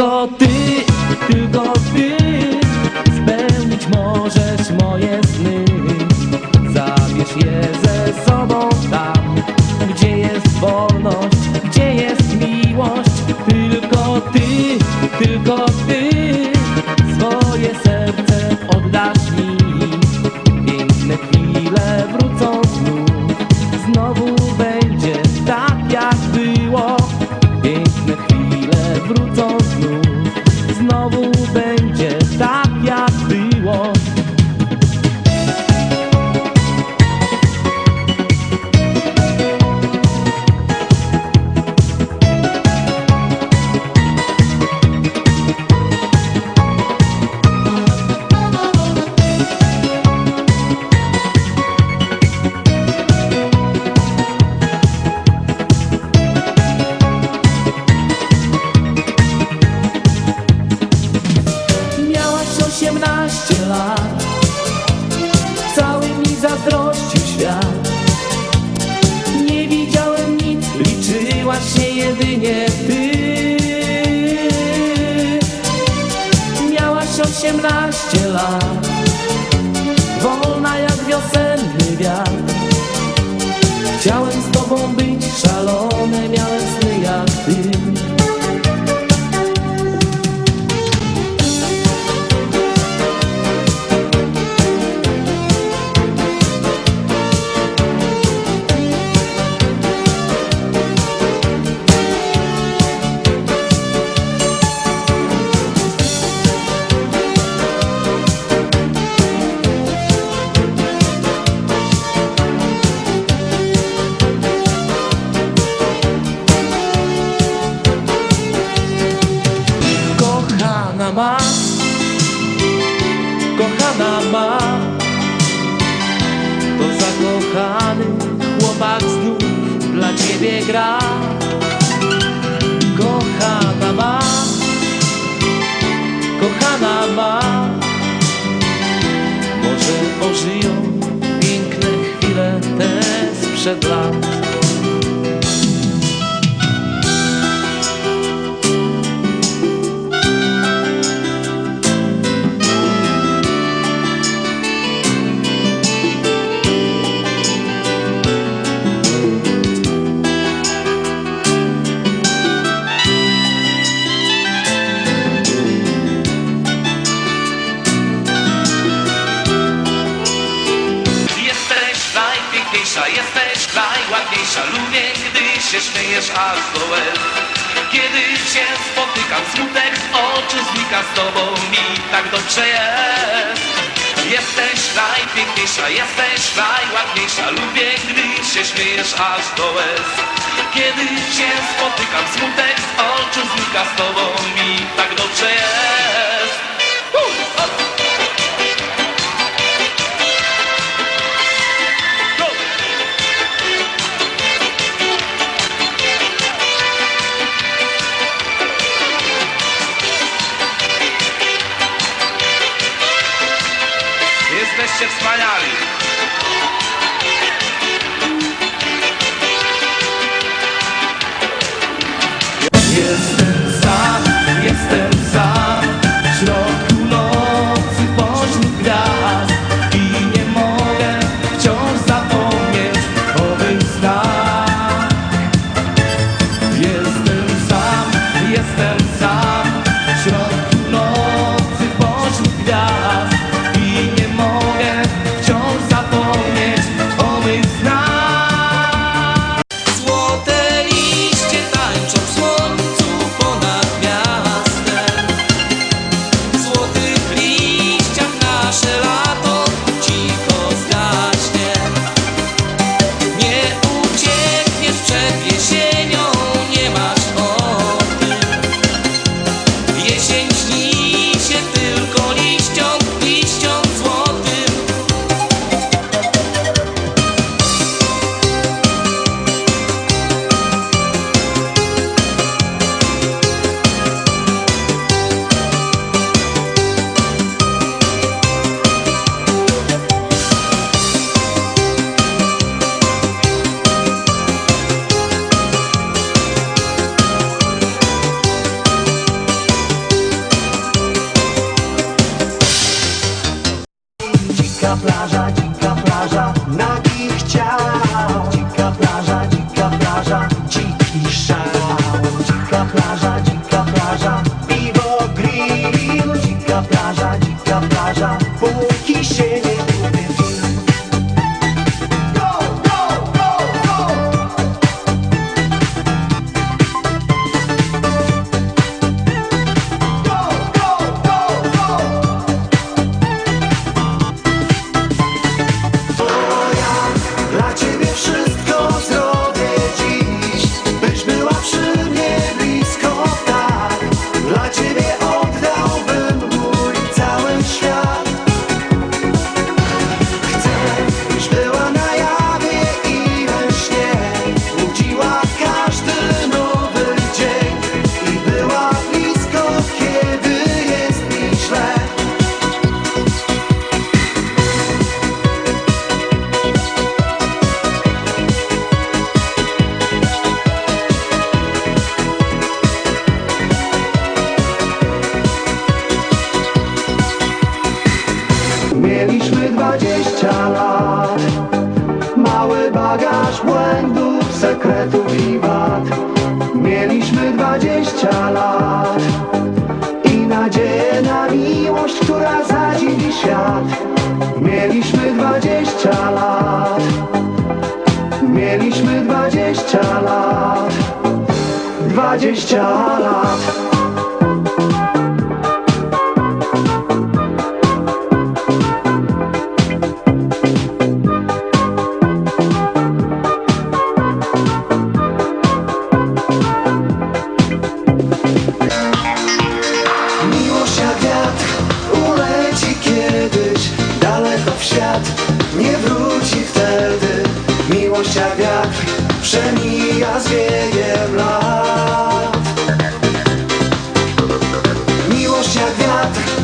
Ty, tylko Miałaś osiemnaście lat. Cały mi zazdrościł świat. Nie widziałem nic, liczyłaś się jedynie ty. Miałaś osiemnaście lat. Wolna jak wiosenny wiatr zakochany chłopak znów dla ciebie gra. Kochana ma, kochana ma. Może ożyją piękne chwile te sprzed lat Lubię, gdy się śmiejesz aż do łez Kiedy cię spotykam, smutek z oczu znika Z tobą mi tak dobrze jest. Jesteś najpiękniejsza, jesteś najładniejsza. Lubię, gdy się śmiejesz aż do łez Kiedy cię spotykam, smutek z oczu znika Z tobą mi tak dobrze jest. Uh! Jesteście wspaniali. plaża błędów, sekretów i wad. Mieliśmy dwadzieścia lat I nadzieję na miłość, która zadziwi świat. Mieliśmy dwadzieścia lat. Mieliśmy dwadzieścia lat. Dwadzieścia lat. się wiatr